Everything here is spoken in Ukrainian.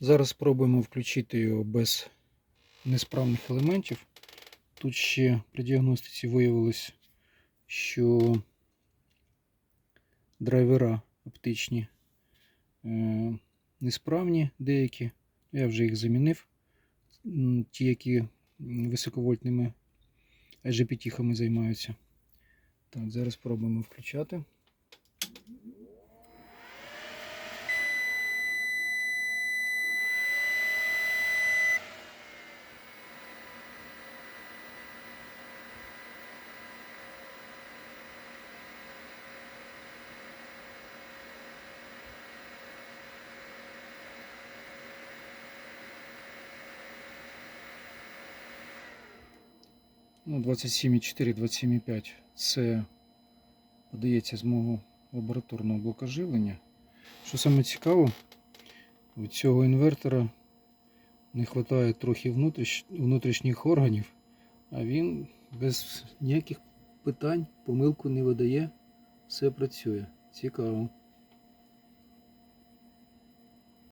Зараз спробуємо включити його без несправних елементів. Тут ще при діагностиці виявилось, що драйвера оптичні е, несправні деякі. Я вже їх замінив. Ті, які високовольтними IGPT-хами займаються. Так, зараз спробуємо включати. Ну, 27,4, 27,5 це подається з мого лабораторного блока живлення. Що саме цікаво, у цього інвертора не вистачає трохи внутріш... внутрішніх органів, а він без ніяких питань помилку не видає, все працює. Цікаво.